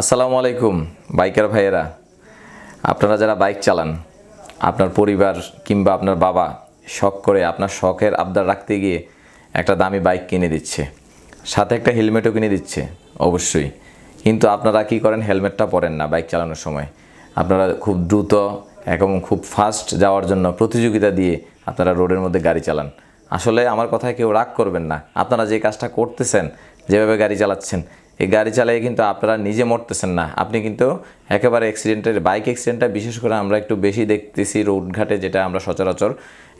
আসসালামু আলাইকুম, বাইকার ভাইয়েরা। আপনারা যারা বাইক চালান, আপনার পরিবার কিংবা আপনার বাবা শখ করে আপনার শখের আবদার রাখতে গিয়ে একটা দামি বাইক কিনে দিচ্ছে, সাথে একটা হেলমেটও কিনে দিচ্ছে, অবশ্যই। কিন্তু আপনারা কি করেন? হেলমেটটা পরেন না বাইক চালানোর সময়। আপনারা খুব দ্রুত এবং খুব ফাস্ট যাওয়ার জন্য প্রতিযোগিতা দিয়ে আপনারা রোডের মধ্যে গাড়ি চালান। আসলে আমার কথায় কেউ রাগ করবেন না। আপনারা যে কাজটা করতেছেন, যেভাবে গাড়ি চালাচ্ছেন এই গাড়ি চালিয়ে কিন্তু আপনারা নিজে মরতেছেন না। আপনি কিন্তু একেবারে অ্যাক্সিডেন্টের বাইক অ্যাক্সিডেন্টটা বিশেষ করে আমরা একটু বেশি দেখতেছি রোডঘাটে যেটা আমরা সচরাচর।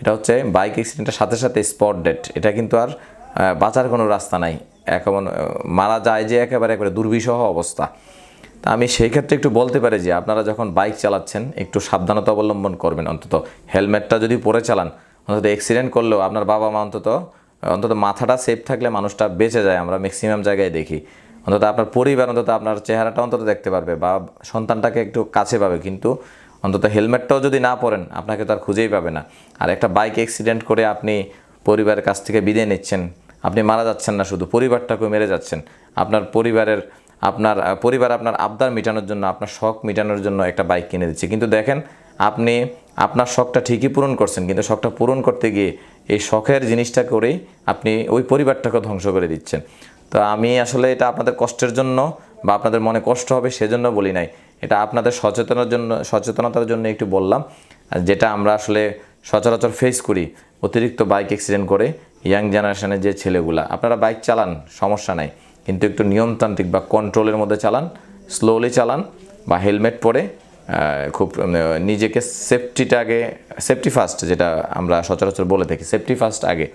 এটা হচ্ছে বাইক অ্যাক্সিডেন্টের সাথে সাথে স্পট ডেট এটা কিন্তু আর বাঁচার কোনো রাস্তা নাই। এখন মারা যায় যে একেবারে একেবারে দুর্বিষহ অবস্থা। তা আমি সেই ক্ষেত্রে একটু বলতে পারি যে আপনারা যখন বাইক চালাচ্ছেন, একটু সাবধানতা অবলম্বন করবেন অন্তত। হেলমেটটা যদি পরে চালান, অন্তত অ্যাক্সিডেন্ট করলেও আপনার বাবা মা অন্তত অন্তত মাথাটা সেফ থাকলে মানুষটা বেঁচে যায়। আমরা ম্যাক্সিমাম জায়গায় দেখি। অন্তত আপনার পরিবার অন্তত আপনার চেহারাটা অন্তত দেখতে পারবে বা সন্তানটাকে একটু কাছে পাবে। কিন্তু অন্তত হেলমেটটাও যদি না পরেন, আপনাকে তো আর খুঁজেই পাবে না। আর একটা বাইক অ্যাক্সিডেন্ট করে আপনি পরিবারের কাছ থেকে বিদায় নিচ্ছেন, আপনি মারা যাচ্ছেন না শুধু, পরিবারটাকেও মেরে যাচ্ছেন। আপনার পরিবারের, আপনার পরিবার আপনার আবদার মেটানোর জন্য, আপনার শখ মেটানোর জন্য একটা বাইক কিনে দিচ্ছে। কিন্তু দেখেন, আপনি, আপনার শখটা ঠিকই পূরণ করছেন, কিন্তু শখটা পূরণ করতে গিয়ে এই শখের জিনিসটা করেই আপনি ওই পরিবারটাকে ধ্বংস করে দিচ্ছেন। তো আমি আসলে এটা আপনাদের কষ্টের জন্য বা আপনাদের মনে কষ্ট হবে সেজন্য বলি নাই। এটা আপনাদের সচেতনার জন্য, সচেতনতার জন্য একটু বললাম। যেটা আমরা আসলে সচরাচর ফেস করি, অতিরিক্ত বাইক অ্যাক্সিডেন্ট করে ইয়াং জেনারেশনের যে ছেলেগুলা। আপনারা বাইক চালান, সমস্যা নাই। কিন্তু একটু নিয়মতান্ত্রিক বা কন্ট্রোলের মধ্যে চালান স্লোলি চালান বা হেলমেট পরে খুব নিজেকে সেফটিটা আগে সেফটি ফার্স্ট যেটা আমরা সচরাচর বলে থাকি। সেফটি ফার্স্ট আগে।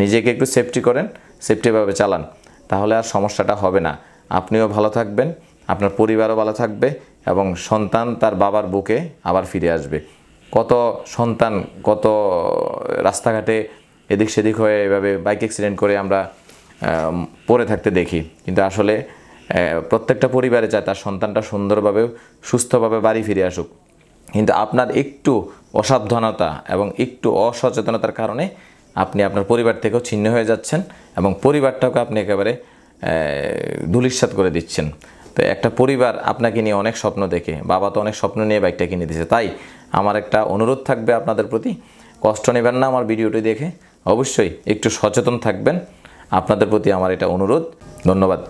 নিজেকে একটু সেফটি করেন সেফটিভাবে চালান। তাহলে আর সমস্যাটা হবে না। আপনিও ভালো থাকবেন, আপনার পরিবারও ভালো থাকবে এবং সন্তান তার বাবার বুকে আবার ফিরে আসবে। কত সন্তান কত রাস্তাঘাটে এদিক সেদিক হয়ে এভাবে বাইক অ্যাক্সিডেন্ট করে আমরা পড়ে থাকতে দেখি। কিন্তু আসলে প্রত্যেকটা পরিবারে চায় তার সন্তানটা সুন্দরভাবে, সুস্থভাবে বাড়ি ফিরে আসুক। কিন্তু আপনার একটু অসাবধানতা এবং একটু অসচেতনতার কারণে আপনি আপনার পরিবার থেকেও ছিন্ন হয়ে যাচ্ছেন। এবং পরিবারটাকে আপনি একেবারে ধুলিস্বাত করে দিচ্ছেন। তো একটা পরিবার আপনাকে নিয়ে অনেক স্বপ্ন দেখে, বাবা তো অনেক স্বপ্ন নিয়ে বাইকটা কিনে দিয়েছে। তাই আমার একটা অনুরোধ থাকবে আপনাদের প্রতি, কষ্ট নেবেন না আমার ভিডিওটি দেখে। অবশ্যই একটু সচেতন থাকবেন। আপনাদের প্রতি আমার এটা অনুরোধ। ধন্যবাদ।